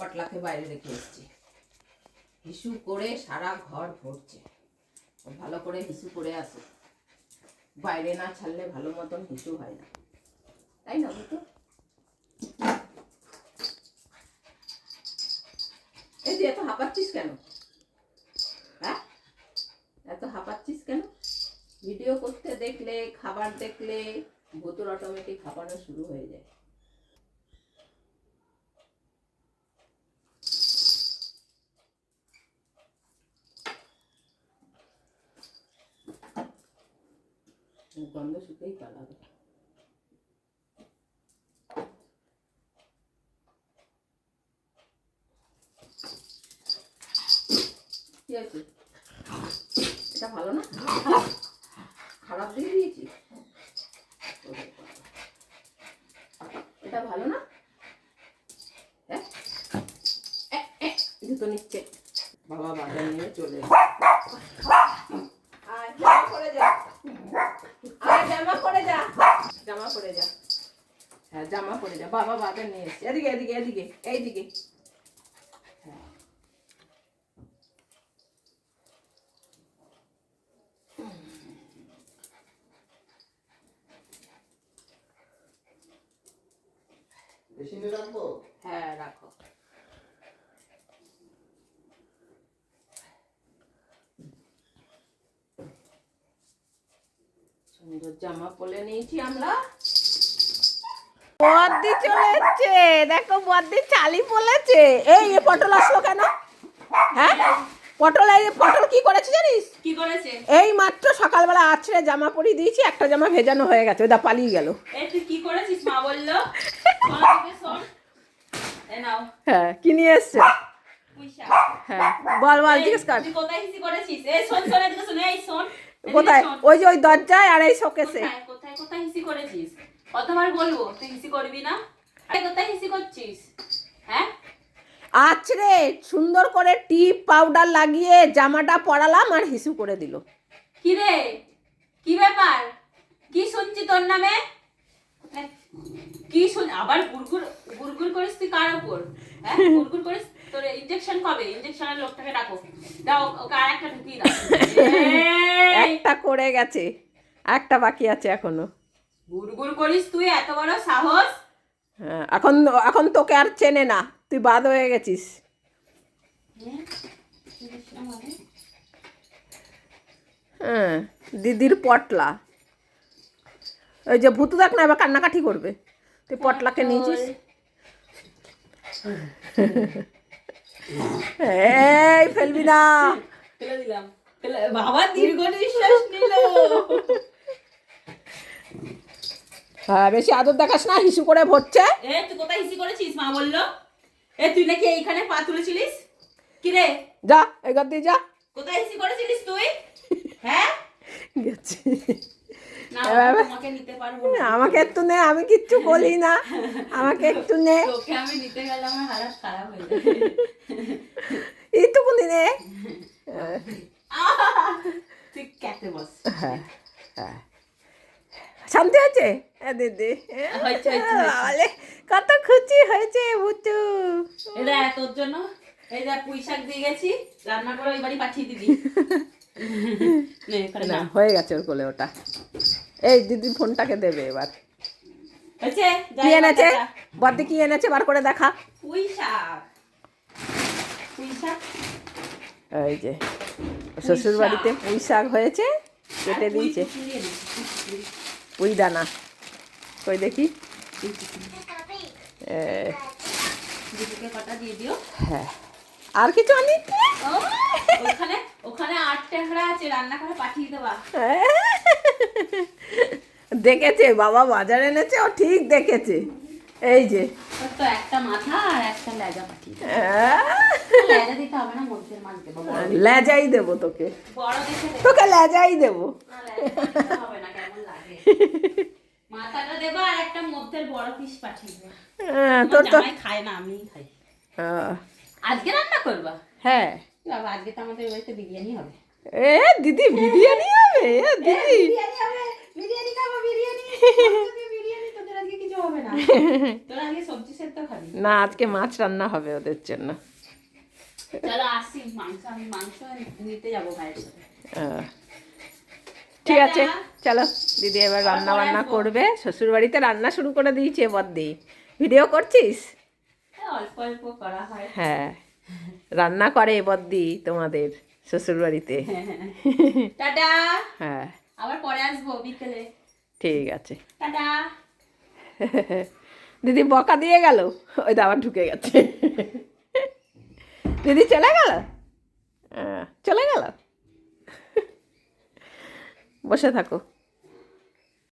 পটলাকে বাইরে রেখে এসেছি। হিসু করে সারা ঘর ভরছে। ভালো করে হিসু করে আসে। বাইরে না ছাড়লে ভালো মতন হিসু হয় না। তাই না বুঝতো এই তুই এত হাঁপাচ্ছিস কেন? হ্যাঁ? এত হাঁপাচ্ছিস কেন? ভিডিও করতে দেখলে, খাবার দেখলে ভুতুর অটোমেটিক হাঁপানো শুরু হয়ে যায়। গন্ধ শুকেই পালাবে কি আছে এটা ভালো না খারাপ দিয়ে দিয়েছি। এটা ভালো না জুতো নিচ্ছে বাবা বাজার নিয়ে চলে। আয়, যা আয় জামা পরে যা। জামা পরে যা। হ্যাঁ জামা পরে যা। বাবা বাজার নিয়ে এসছে। এদিকে এদিকে এদিকে এইদিকে। রাখব? হ্যাঁ রাখো। সুন্দর জামা পরে নিয়েছি আমরা। বদ্দি চলে এসছে। দেখো বদ্দি চালি পড়েছে এই পটল আসলো কেন? হ্যাঁ? পটল এই পটল কি করেছে জানিস? কি করেছে? এই মাত্র সকালবেলা আছড়ে জামা পরিয়ে দিয়েছি একটা জামা ভেজানো হয়ে গেছে ওটা পালিয়ে গেল। এই তুই কি করেছিস মা বলল? হ্যাঁ কি নিয়ে এসছে? হ্যাঁ বল বল জিজ্ঞেস কর। তুই কোথায় হিসি করেছিস? এই শোন শোন এদিকে শোন। এই শোন। এদিকে কোথায়? ওই যে ওই দরজায় আর এই শোকেসে। কোথায় কোথায় হিসি করেছিস? কতবার বলব তুই হিসি করবি না? কোথায় কোথায় হিসি করছিস? হ্যাঁ? আছড়ে সুন্দর করে টিপ পাউডার লাগিয়ে জামাটা পরালাম আর হিসু করে দিল। কি রে? কি ব্যাপার? কি শুনছি তোর নামে? কি শুন আবার গুড়গুড় গুড়গুড় করিস তুই কার উপর হ্যাঁ? গুড়গুড় করিস তোর ইনজেকশন কবে? ইনজেকশনের লোকটাকে ডাকো। দাও ওকে আর একটা ঢুকিয়ে দাও। একটা করে গেছে। একটা বাকি আছে এখনও। গুড়গুড় করিস তুই এত বড় সাহস! হ্যাঁ, এখন এখন তোকে আর চেনে না। তুই বাদ হয়ে গেছিস। হ্যাঁ দিদির পটলা। ওই যে ভূতু দেখ না এবার কান্নাকাটি করবে। তুই পটলাকে নিয়েছিস? এই ফেলবি না ফেলে দিলাম। বাবা দীর্ঘ নিঃশ্বাস নিল। হ্যাঁ বেশি আদর দেখাস না হিসু করে ভরছে। এ তুই কোথায় হিসি করেছিস? মা বলল। এ তুই নাকি এইখানে পা তুলেছিলিস? কি রে? যা এগার দিয়ে যা। কোথায় হিসি করেছিলিস তুই? হ্যাঁ? গেছে। আমাকে একটু নে আমি কিচ্ছু বলি না। আমাকে একটু নে। আমি নিতে গেলে আমার খারাপ হয়ে এইটুকুনি নে। হ্যাঁ হ্যাঁ। শান্তি হয়েছে হ্যাঁ দিদি কত খুশি হয়েছে বুচু এটা তোর জন্য এই পুঁই শাক দিয়ে গেছি রান্না করে ওই বাড়ি পাঠিয়ে দিবি। না হয়ে গেছে ওর কোলে ওটা। এই দিদি ফোনটাকে দেবে এবার। কি এনেছে। বদ্দি কি এনেছে? বার করে দেখা। এই যে শ্বশুর বাড়িতে পুঁই শাক হয়েছে কেটে দিয়েছে। পুঁই দানা। কই দেখি? হ্যাঁ। আর কিছু আনিনি ও, ওখানে ওখানে আট ট্যাংরা আছে রান্না করে পাঠিয়ে দেবা। দেখেছে বাবা বাজার এনেছে ও ঠিক দেখেছে। এই যে। তোর একটা মাথা আর একটা লেজা পাঠিয়ে দেবো লেজা দিতে হবে না মধ্যের মাছ দেবো লেজাই দেবো তোকে। তোকে লেজাই দেবো। না, লেজা দিতে হবে না কেমন লাগে। মাথাটা দেবো আর একটা মধ্যের বড় পিস পাঠিয়ে দেবো। হ্যাঁ, তোর তো খায় না আমিই খাই। আজকে রান্না করবা? হ্যাঁ। বাবা আজকে তো আমাদের বাড়িতে বিরিয়ানি হবে। এ দিদি বিরিয়ানি হবে? এ দিদি। বিরিয়ানি খাব বিরিয়ানি। না। আজকে মাছ রান্না হবে ওদের জন্য। ঠিক আছে চলো। দিদি এবার রান্না বান্না করবে। শ্বশুর বাড়িতে রান্না শুরু করে দিয়েছে বদ্দি। ভিডিও করছিস? হ্যাঁ, অল্প অল্প করা হয়। হ্যাঁ। রান্না করে বদ্দি তোমাদের শ্বশুর বাড়িতে টাটা। হ্যাঁ। আবার পরে আসব বিকেলে। ঠিক আছে। টাটা। দিদি বকা দিয়ে গেল। ওই তো আবার ঢুকে গেছে। দিদি চলে গেল? চলে গেল? বসে থাকো।